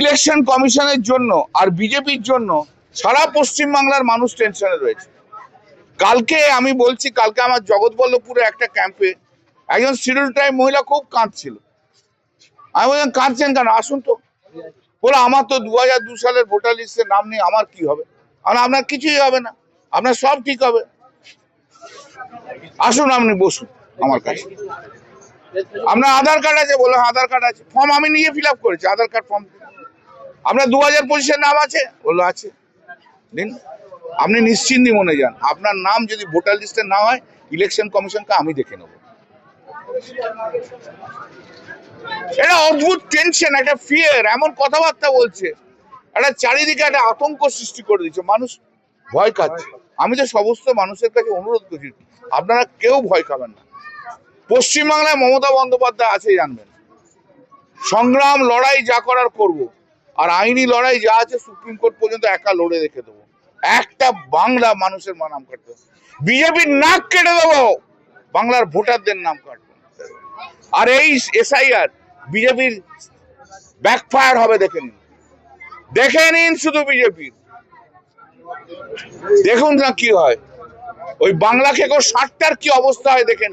Election কমিশনের জন্য আর বিজেপির জন্য সারা পশ্চিম বাংলার মানুষ টেনশনে রয়েছে। কালকে আমি বলছি, কালকে আমার জগৎবল্লভপুরে একটা ক্যাম্পে একজন শিডিউল টাইম মহিলা খুব কাঁদছিল। আমি বললাম, কাঁদছেন কেন? আসুন তো। বলে, আমার তো দু হাজার দু সালের ভোটার লিস্টের নাম নেই, আমার কি হবে? আর আপনার কিছুই হবে না। আপনার সব ঠিক হবে। আসুন, আপনি বসুন আমার কাছে। আপনার আধার কার্ড আছে বলো আধার কার্ড আছে। ফর্ম আমি নিয়ে ফিল আপ করেছি, আধার কার্ড ফর্ম আপনার দু হাজার পঁচিশের নাম আছে? বলল, আছে। দিন। আপনি নিশ্চিন্তি মনে যান। আপনার নাম যদি ভোটার লিস্টে না হয় ইলেকশন কমিশনকে আমি দেখে নেব। এটা অদ্ভুত টেনশন একটা ফিয়ার এমন কথাবার্তা বলছে। একটা চারিদিকে একটা আতঙ্ক সৃষ্টি করে দিচ্ছে। মানুষ ভয় খাচ্ছে। আমি তো সমস্ত মানুষের কাছে অনুরোধ করছি, আপনারা কেউ ভয় খাবেন না। পশ্চিমবাংলায় মমতা বন্দ্যোপাধ্যায় আছে, জানবেন। সংগ্রাম, লড়াই যা করার করব। আর আইনি লড়াই যা আছে সুপ্রিম কোর্ট পর্যন্ত একা লড়ে রেখে দেবো। একটা বাংলা মানুষের নাম কাটবে। বিজেপির নাক কেটে দেবো। বাংলার ভোটারদের নাম কাটবে। আর এই এসআইআর বিজেপির ব্যাকফায়ার হবে দেখে নিন। দেখে নিন শুধু বিজেপির দেখুন না কি হয়। ওই বাংলা খেকো ষাটটার কি অবস্থা হয় দেখে নিন।